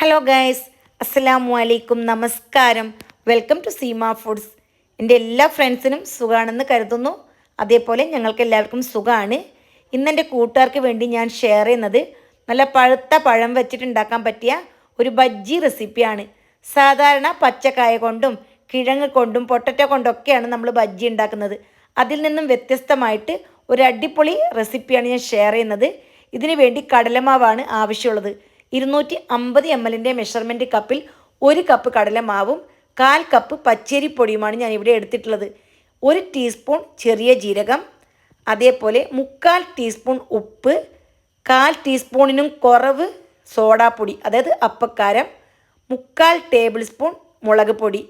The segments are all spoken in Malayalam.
ഹലോ ഗൈസ് അസ്സലാമു അലൈക്കും നമസ്കാരം വെൽക്കം ടു സീമ ഫുഡ്സ് എന്റെ എല്ലാ ഫ്രണ്ട്സിനും സുഖമാണെന്ന് കരുതുന്നു. അതേപോലെ ഞങ്ങൾക്ക് എല്ലാവർക്കും സുഖമാണ് ഇന്ന് എന്റെ കൂട്ടുകാർക്ക് വേണ്ടി ഞാൻ ഷെയർ ചെയ്യുന്നത് നല്ല പഴുത്ത പഴം വെച്ചിട്ടുണ്ടാക്കാൻ പറ്റിയ ഒരു ബജ്ജി റെസിപ്പിയാണ് സാധാരണ പച്ചക്കായ കൊണ്ടും കിഴങ്ങ് കൊണ്ടും പൊട്ടറ്റോ കൊണ്ടൊക്കെയാണ് നമ്മൾ ബജ്ജി ഉണ്ടാക്കുന്നത്. അതിൽ നിന്നും വ്യത്യസ്തമായിട്ട് ഒരു അടിപൊളി റെസിപ്പിയാണ് ഞാൻ ഷെയർ ചെയ്യുന്നത്. ഇതിനു വേണ്ടി കടലമാവാണ് ആവശ്യമുള്ളത്. ഇരുന്നൂറ്റി അമ്പത് എം എല്ലിന്റെ മെഷർമെന്റ് കപ്പിൽ ഒരു കപ്പ് കടലമാവും കാൽ കപ്പ് പച്ചരിപ്പൊടിയുമാണ് ഞാൻ ഇവിടെ എടുത്തിട്ടുള്ളത്. ഒരു ടീസ്പൂൺ ചെറിയ ജീരകം അതേപോലെ മുക്കാൽ ടീസ്പൂൺ ഉപ്പ് കാൽ ടീസ്പൂണിനും കുറവ് സോഡാപ്പൊടി അതായത് അപ്പക്കാരം മുക്കാൽ ടേബിൾ സ്പൂൺ മുളക് പൊടി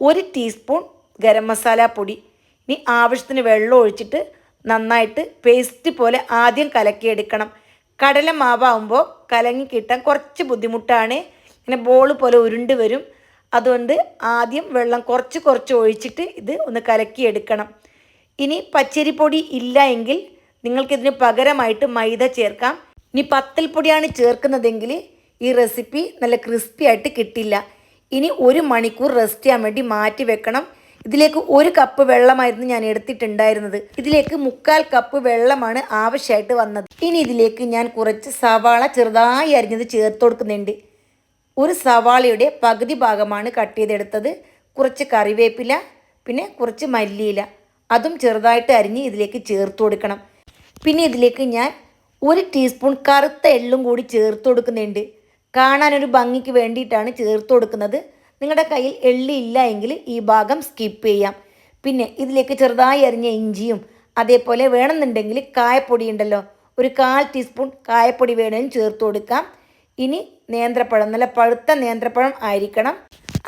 ഒരു ടീസ്പൂൺ ഗരം മസാല പൊടി. ഇനി ആവശ്യത്തിന് വെള്ളം ഒഴിച്ചിട്ട് നന്നായിട്ട് പേസ്റ്റ് പോലെ ആദ്യം കലക്കിയെടുക്കണം. കടല മാവാകുമ്പോൾ കലങ്ങി കിട്ടാൻ കുറച്ച് ബുദ്ധിമുട്ടാണ്. ഇങ്ങനെ ബോൾ പോലെ ഉരുണ്ട് വരും. അതുകൊണ്ട് ആദ്യം വെള്ളം കുറച്ച് കുറച്ച് ഒഴിച്ചിട്ട് ഇത് ഒന്ന് കലക്കിയെടുക്കണം. ഇനി പച്ചരിപ്പൊടി ഇല്ല എങ്കിൽ നിങ്ങൾക്കിതിന് പകരമായിട്ട് മൈദ ചേർക്കാം. ഇനി പത്തൽപ്പൊടിയാണ് ചേർക്കുന്നതെങ്കിൽ ഈ റെസിപ്പി നല്ല ക്രിസ്പി ആയിട്ട് കിട്ടില്ല. ഇനി ഒരു മണിക്കൂർ റെസ്റ്റ് ചെയ്യാൻ വേണ്ടി മാറ്റി വെക്കണം. ഇതിലേക്ക് ഒരു കപ്പ് വെള്ളമായിരുന്നു ഞാൻ എടുത്തിട്ടുണ്ടായിരുന്നത്. ഇതിലേക്ക് മുക്കാൽ കപ്പ് വെള്ളമാണ് ആവശ്യമായിട്ട് വന്നത്. ഇനി ഇതിലേക്ക് ഞാൻ കുറച്ച് സവാള ചെറുതായി അരിഞ്ഞത് ചേർത്ത് കൊടുക്കുന്നുണ്ട്. ഒരു സവാളയുടെ പകുതി ഭാഗമാണ് കട്ട് ചെയ്തെടുത്തത്. കുറച്ച് കറിവേപ്പില പിന്നെ കുറച്ച് മല്ലിയില. അതും ചെറുതായിട്ട് അരിഞ്ഞ് ഇതിലേക്ക് ചേർത്ത് കൊടുക്കണം. പിന്നെ ഇതിലേക്ക് ഞാൻ ഒരു ടീസ്പൂൺ കറുത്ത എള്ളും കൂടി ചേർത്ത് കൊടുക്കുന്നുണ്ട്. കാണാനൊരു ഭംഗിക്ക് വേണ്ടിയിട്ടാണ് ചേർത്ത് കൊടുക്കുന്നത്. നിങ്ങളുടെ കയ്യിൽ എള്ളി ഇല്ല എങ്കിൽ ഈ ഭാഗം സ്കിപ്പ് ചെയ്യാം. പിന്നെ ഇതിലേക്ക് ചെറുതായി അരിഞ്ഞ ഇഞ്ചിയും അതേപോലെ വേണമെന്നുണ്ടെങ്കിൽ കായപ്പൊടി ഉണ്ടല്ലോ ഒരു കാൽ ടീസ്പൂൺ കായപ്പൊടി വേണേലും ചേർത്ത് കൊടുക്കാം. ഇനി നേന്ത്രപ്പഴം നല്ല പഴുത്ത നേന്ത്രപ്പഴം ആയിരിക്കണം.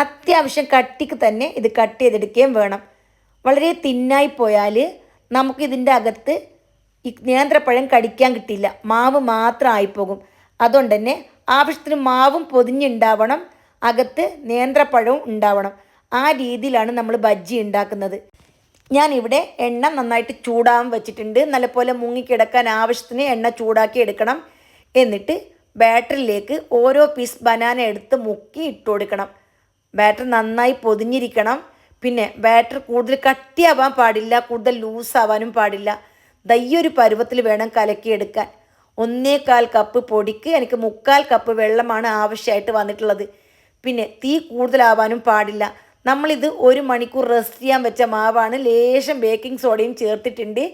അത്യാവശ്യം കട്ടിക്ക് തന്നെ ഇത് കട്ട് ചെയ്തെടുക്കുകയും വേണം. വളരെ തിന്നായി പോയാൽ നമുക്കിതിന്റെ അകത്ത് ഈ നേന്ത്രപ്പഴം കടിക്കാൻ കിട്ടില്ല. മാവ് മാത്രം ആയിപ്പോകും. അതുകൊണ്ട് തന്നെ ആവശ്യത്തിന് മാവും പൊതിഞ്ഞുണ്ടാവണം. അകത്ത് നേന്ത്രപ്പഴവും ഉണ്ടാവണം. ആ രീതിയിലാണ് നമ്മൾ ബജ്ജി ഉണ്ടാക്കുന്നത്. ഞാനിവിടെ എണ്ണ നന്നായിട്ട് ചൂടാൻ വെച്ചിട്ടുണ്ട്. നല്ലപോലെ മുങ്ങിക്കിടക്കാൻ ആവശ്യത്തിന് എണ്ണ ചൂടാക്കി എടുക്കണം. എന്നിട്ട് ബാറ്ററിലേക്ക് ഓരോ പീസ് ബനാന എടുത്ത് മുക്കി ഇട്ട് കൊടുക്കണം. ബാറ്റർ നന്നായി പൊതിഞ്ഞിരിക്കണം. പിന്നെ ബാറ്റർ കൂടുതൽ കട്ടിയാവാൻ പാടില്ല കൂടുതൽ ലൂസാവാനും പാടില്ല. ദയ്യൊരു പരുവത്തിൽ വേണം കലക്കിയെടുക്കാൻ ഒന്നേകാൽ കപ്പ് പൊടിക്ക് എനിക്ക് മുക്കാൽ കപ്പ് വെള്ളമാണ് ആവശ്യമായിട്ട് വന്നിട്ടുള്ളത്. പിന്നെ തീ കൂടുതലാവാനും പാടില്ല. നമ്മളിത് ഒരു മണിക്കൂർ റെസ്റ്റ് ചെയ്യാൻ വെച്ച മാവാണ്. ലേശം ബേക്കിംഗ് സോഡയും ചേർത്തിട്ടുണ്ട്.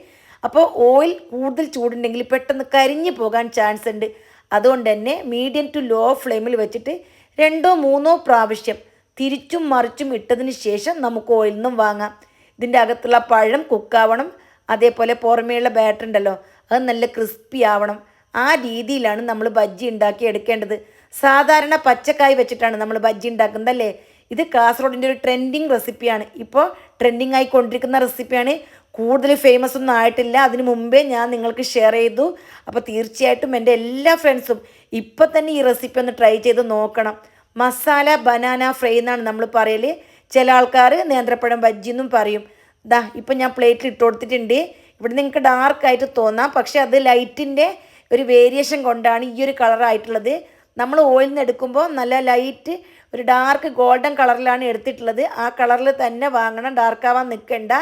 അപ്പോൾ ഓയിൽ കൂടുതൽ ചൂടുണ്ടെങ്കിൽ പെട്ടെന്ന് കരിഞ്ഞു പോകാൻ ചാൻസ് ഉണ്ട്. അതുകൊണ്ട് തന്നെ മീഡിയം ടു ലോ ഫ്ലെയിമിൽ വെച്ചിട്ട് രണ്ടോ മൂന്നോ പ്രാവശ്യം തിരിച്ചും മറിച്ചും ഇട്ടതിന് ശേഷം നമുക്ക് ഓയിൽ നിന്നും വാങ്ങാം. ഇതിന്റെ അകത്തുള്ള പഴം കുക്കാവണം അതേപോലെ പുറമേയുള്ള ബാറ്റർ ഉണ്ടല്ലോ അത് നല്ല ക്രിസ്പി ആവണം. ആ രീതിയിലാണ് നമ്മൾ ബജ്ജി ഉണ്ടാക്കി എടുക്കേണ്ടത്. സാധാരണ പച്ചക്കായ് വെച്ചിട്ടാണ് നമ്മൾ ബജ്ജി ഉണ്ടാക്കുന്നത് അല്ലേ ഇത് കാസർഗോഡിന്റെ ഒരു ട്രെൻഡിങ് റെസിപ്പിയാണ് ഇപ്പോൾ ട്രെൻഡിങ് ആയിക്കൊണ്ടിരിക്കുന്ന റെസിപ്പിയാണ് കൂടുതൽ ഫേമസ് ഒന്നും ആയിട്ടില്ല. അതിന് മുമ്പേ ഞാൻ നിങ്ങൾക്ക് ഷെയർ ചെയ്തു. അപ്പോൾ തീർച്ചയായിട്ടും എന്റെ എല്ലാ ഫ്രണ്ട്സും ഇപ്പം തന്നെ ഈ റെസിപ്പി ഒന്ന് ട്രൈ ചെയ്ത് നോക്കണം. മസാല ബനാന ഫ്രൈ എന്നാണ് നമ്മൾ പറയൽ. ചില ആൾക്കാർ നേന്ത്രപ്പഴം ബജ്ജി എന്നും പറയും. ദാ ഇപ്പം ഞാൻ പ്ലേറ്റിൽ ഇട്ട് കൊടുത്തിട്ടുണ്ട്. ഇവിടെ നിങ്ങൾക്ക് ഡാർക്കായിട്ട് തോന്നാം. പക്ഷേ അത് ലൈറ്റിന്റെ ഒരു വേരിയേഷൻ കൊണ്ടാണ് ഈ ഒരു കളറായിട്ടുള്ളത് നമ്മൾ ഓയിൽ നിന്ന് എടുക്കുമ്പോൾ നല്ല ലൈറ്റ് ഒരു ഡാർക്ക് ഗോൾഡൻ കളറിലാണ് എടുത്തിട്ടുള്ളത്. ആ കളറിൽ തന്നെ വാങ്ങണം ഡാർക്കാവാൻ നിൽക്കണ്ട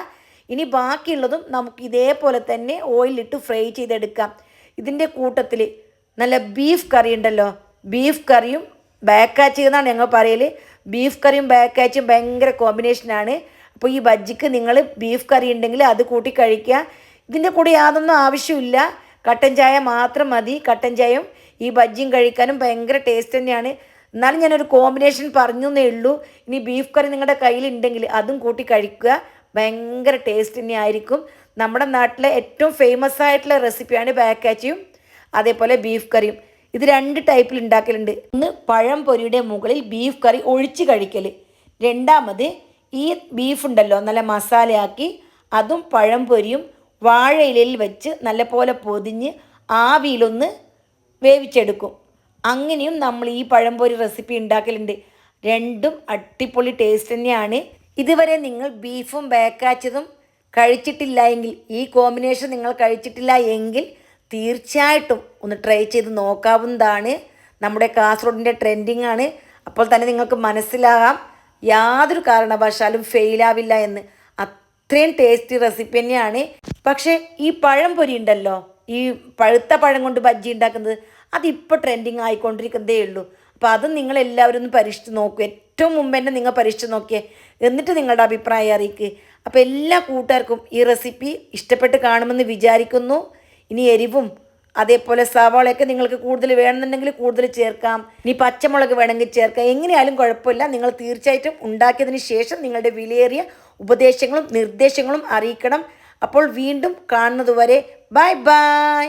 ഇനി ബാക്കിയുള്ളതും നമുക്ക് ഇതേപോലെ തന്നെ ഓയിലിട്ട് ഫ്രൈ ചെയ്തെടുക്കാം. ഇതിന്റെ കൂട്ടത്തിൽ നല്ല ബീഫ് കറി ഉണ്ടല്ലോ. ബീഫ് കറിയും ബാക്കാച്ചി എന്നാണ് ഞങ്ങൾ പറയൽ ബീഫ് കറിയും ബാക്കാച്ചും ഭയങ്കര കോമ്പിനേഷനാണ് അപ്പോൾ ഈ ബജ്ജിക്ക് നിങ്ങൾ ബീഫ് കറി ഉണ്ടെങ്കിൽ അത് കൂട്ടി കഴിക്കുക. ഇതിന്റെ കൂടെ യാതൊന്നും ആവശ്യമില്ല. കട്ടൻ ചായ മാത്രം മതി. കട്ടൻ ചായയും ഈ ബജ്ജിയും കഴിക്കാനും ഭയങ്കര ടേസ്റ്റ് തന്നെയാണ്. എന്നാലും ഞാനൊരു കോമ്പിനേഷൻ പറഞ്ഞു എന്നേ ഉള്ളൂ. ഇനി ബീഫ് കറി നിങ്ങളുടെ കയ്യിലുണ്ടെങ്കിൽ അതും കൂട്ടി കഴിക്കുക. ഭയങ്കര ടേസ്റ്റ് തന്നെ ആയിരിക്കും നമ്മുടെ നാട്ടിലെ ഏറ്റവും ഫേമസ് ആയിട്ടുള്ള റെസിപ്പിയാണ് ബാക്കാച്ചിയും അതേപോലെ ബീഫ് കറിയും ഇത് രണ്ട് ടൈപ്പിൽ ഉണ്ടാക്കലുണ്ട് ഒന്ന് പഴം പൊരിയുടെ മുകളിൽ ബീഫ് കറി ഒഴിച്ച് കഴിക്കൽ രണ്ടാമത് ഈ ബീഫ് ഉണ്ടല്ലോ നല്ല മസാലയാക്കി അതും പഴം പൊരിയും വാഴയിലയിൽ വെച്ച് നല്ലപോലെ പൊതിഞ്ഞ് ആവിയിലൊന്ന് വേവിച്ചെടുക്കും. അങ്ങനെയും നമ്മൾ ഈ പഴംപൊരി റെസിപ്പി ഉണ്ടാക്കലുണ്ട്. രണ്ടും അടിപൊളി ടേസ്റ്റ് തന്നെയാണ്. ഇതുവരെ നിങ്ങൾ ബീഫും ബേക്കാച്ചതും കഴിച്ചിട്ടില്ല എങ്കിൽ ഈ കോമ്പിനേഷൻ നിങ്ങൾ കഴിച്ചിട്ടില്ല എങ്കിൽ തീർച്ചയായിട്ടും ഒന്ന് ട്രൈ ചെയ്ത് നോക്കാവുന്നതാണ്. നമ്മുടെ കാസർഗോഡിന്റെ ട്രെൻഡിങ് ആണ്. അപ്പോൾ തന്നെ നിങ്ങൾക്ക് മനസ്സിലാകാം. യാതൊരു കാരണവശാലും ഫെയിലാവില്ല എന്ന്. അത്രയും ടേസ്റ്റി റെസിപ്പി തന്നെയാണ്. പക്ഷേ ഈ പഴം ഉണ്ടല്ലോ. ഈ പഴുത്ത പഴം കൊണ്ട് ബജ്ജി ഉണ്ടാക്കുന്നത് അതിപ്പോൾ ട്രെൻഡിങ് ആയിക്കൊണ്ടിരിക്കുന്നതേ ഉള്ളൂ. അപ്പോൾ അത് നിങ്ങൾ എല്ലാവരും ഒന്ന് പരീക്ഷിച്ച് നോക്കൂ. ഏറ്റവും മുമ്പ് തന്നെ നിങ്ങൾ പരീക്ഷിച്ച് നോക്കിയേ. എന്നിട്ട് നിങ്ങളുടെ അഭിപ്രായം അറിയിക്കുക അപ്പോൾ എല്ലാ കൂട്ടുകാർക്കും ഈ റെസിപ്പി ഇഷ്ടപ്പെട്ട് കാണുമെന്ന് വിചാരിക്കുന്നു. ഇനി എരിവും അതേപോലെ സവാളയൊക്കെ നിങ്ങൾക്ക് കൂടുതൽ വേണമെന്നുണ്ടെങ്കിൽ കൂടുതൽ ചേർക്കാം. ഇനി പച്ചമുളക് വേണമെങ്കിൽ ചേർക്കാം. എങ്ങനെയാലും കുഴപ്പമില്ല. നിങ്ങൾ തീർച്ചയായിട്ടും ഉണ്ടാക്കിയതിന് ശേഷം നിങ്ങളുടെ വിലയേറിയ ഉപദേശങ്ങളും നിർദ്ദേശങ്ങളും അറിയിക്കണം. അപ്പോൾ വീണ്ടും കാണുന്നതുവരെ ബൈ ബൈ